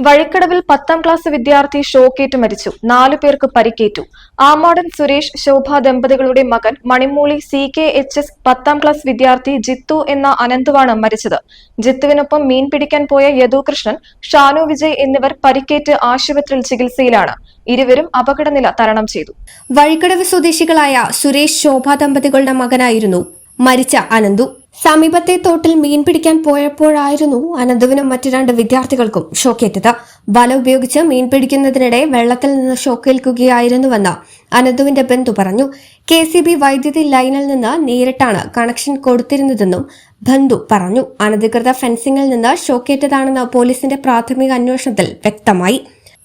വഴിക്കടവിൽ പത്താം ക്ലാസ് വിദ്യാർത്ഥി ഷോക്കേറ്റ് മരിച്ചു. നാലു പേർക്ക് പരിക്കേറ്റു. ആമാടൻ സുരേഷ് ശോഭ ദമ്പതികളുടെ മകൻ Manimooli C K H S പത്താം ക്ലാസ് വിദ്യാർത്ഥി ജിത്തു എന്ന അനന്തുവാണ് മരിച്ചത്. ജിത്തുവിനൊപ്പം മീൻ പിടിക്കാൻ പോയ യദുകൃഷ്ണൻ ഷാനു വിജയ് എന്നിവർ പരിക്കേറ്റ് ആശുപത്രിയിൽ ചികിത്സയിലാണ്. ഇരുവരും അപകടനില തരണം ചെയ്തു. വഴിക്കടവ് സ്വദേശികളായ സുരേഷ് ശോഭ ദമ്പതികളുടെ മകനായിരുന്നു. മരിച്ച അനന്തു. സമീപത്തെ തോട്ടിൽ മീൻ പിടിക്കാൻ പോയപ്പോഴായിരുന്നു അനന്തുവിനും മറ്റു രണ്ട് വിദ്യാർത്ഥികൾക്കും ഷോക്കേറ്റത്. വല ഉപയോഗിച്ച് മീൻ പിടിക്കുന്നതിനിടെ വെള്ളത്തിൽ നിന്ന് ഷോക്കേൽക്കുകയായിരുന്നുവെന്ന് അനന്തുവിന്റെ ബന്ധു പറഞ്ഞു. കെ സി ബി വൈദ്യുതി ലൈനിൽ നിന്ന് നേരിട്ടാണ് കണക്ഷൻ കൊടുത്തിരുന്നതെന്നും ബന്ധു പറഞ്ഞു. അനധികൃത ഫെൻസിംഗിൽ നിന്ന് ഷോക്കേറ്റതാണെന്ന് പോലീസിന്റെ പ്രാഥമിക അന്വേഷണത്തിൽ വ്യക്തമായി.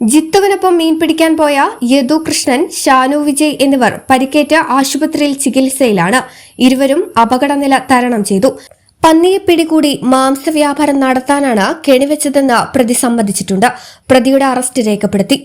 ജിത്തുവിനൊപ്പം മീൻ പിടിക്കാൻ പോയ യദു കൃഷ്ണൻ ഷാനു വിജയ് എന്നിവർ പരിക്കേറ്റ ആശുപത്രിയിൽ ചികിത്സയിലാണ് ഇരുവരും അപകടനില തരണം ചെയ്തു. പന്നിയെ പിടികൂടി മാംസവ്യാപാരം നടത്താനാണ് കെണിവെച്ചതെന്ന് പ്രതി സമ്മതിച്ചിട്ടുണ്ട്. പ്രതിയുടെ അറസ്റ്റ് രേഖപ്പെടുത്തി.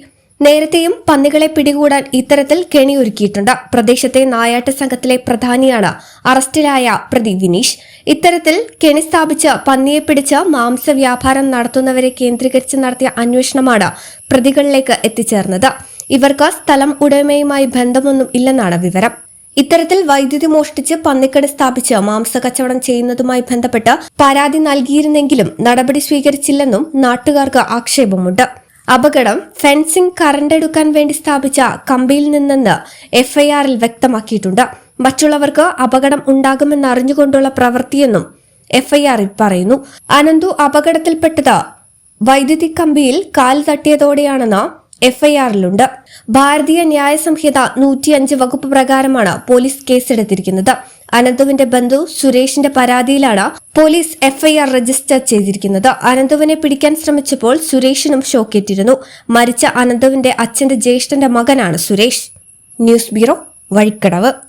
നേരത്തെയും പന്നികളെ പിടികൂടാൻ ഇത്തരത്തിൽ കെണിയൊരുക്കിയിട്ടുണ്ട്. പ്രദേശത്തെ നായാട്ട സംഘത്തിലെ പ്രധാനിയാണ് അറസ്റ്റിലായ പ്രതി വിനീഷ്. ഇത്തരത്തിൽ കെണി സ്ഥാപിച്ച് പന്നിയെ പിടിച്ച് മാംസവ്യാപാരം നടത്തുന്നവരെ കേന്ദ്രീകരിച്ച് നടത്തിയ അന്വേഷണമാണ് പ്രതികളിലേക്ക് എത്തിച്ചേർന്നത്. ഇവർക്ക് സ്ഥലം ഉടമയുമായി ബന്ധമൊന്നും ഇല്ലെന്നാണ് വിവരം. ഇത്തരത്തിൽ വൈദ്യുതി മോഷ്ടിച്ച് പന്നിക്കട സ്ഥാപിച്ച് മാംസ കച്ചവടം ചെയ്യുന്നതുമായി ബന്ധപ്പെട്ട് പരാതി നൽകിയിരുന്നെങ്കിലും നടപടി സ്വീകരിച്ചില്ലെന്നും നാട്ടുകാർക്ക് ആക്ഷേപമുണ്ട്. അപകടം ഫെൻസിംഗ് കറണ്ട് എടുക്കാൻ വേണ്ടി സ്ഥാപിച്ച കമ്പിയിൽ നിന്നെന്ന് എഫ്ഐആറിൽ വ്യക്തമാക്കിയിട്ടുണ്ട്. മറ്റുള്ളവർക്ക് അപകടം ഉണ്ടാകുമെന്ന് അറിഞ്ഞുകൊണ്ടുള്ള പ്രവൃത്തിയെന്നും എഫ്ഐആറിൽ പറയുന്നു. അനന്തു അപകടത്തിൽപ്പെട്ടത് വൈദ്യുതി കമ്പിയിൽ കാൽ തട്ടിയതോടെയാണെന്ന് എഫ്ഐആറിലുണ്ട്. ഭാരതീയ ന്യായ സംഹിത നൂറ്റിയഞ്ച് വകുപ്പ് പ്രകാരമാണ് പോലീസ് കേസെടുത്തിരിക്കുന്നത്. അനന്തുവിന്റെ ബന്ധു സുരേഷിന്റെ പരാതിയിലാണ് പോലീസ് എഫ്ഐആർ രജിസ്റ്റർ ചെയ്തിരിക്കുന്നത്. അനന്തുവിനെ പിടിക്കാൻ ശ്രമിച്ചപ്പോൾ സുരേഷിനും ഷോക്കേറ്റിരുന്നു. മരിച്ച അനന്തുവിന്റെ അച്ഛന്റെ ജ്യേഷ്ഠന്റെ മകനാണ് സുരേഷ്. News bureau Vazhikkadavu.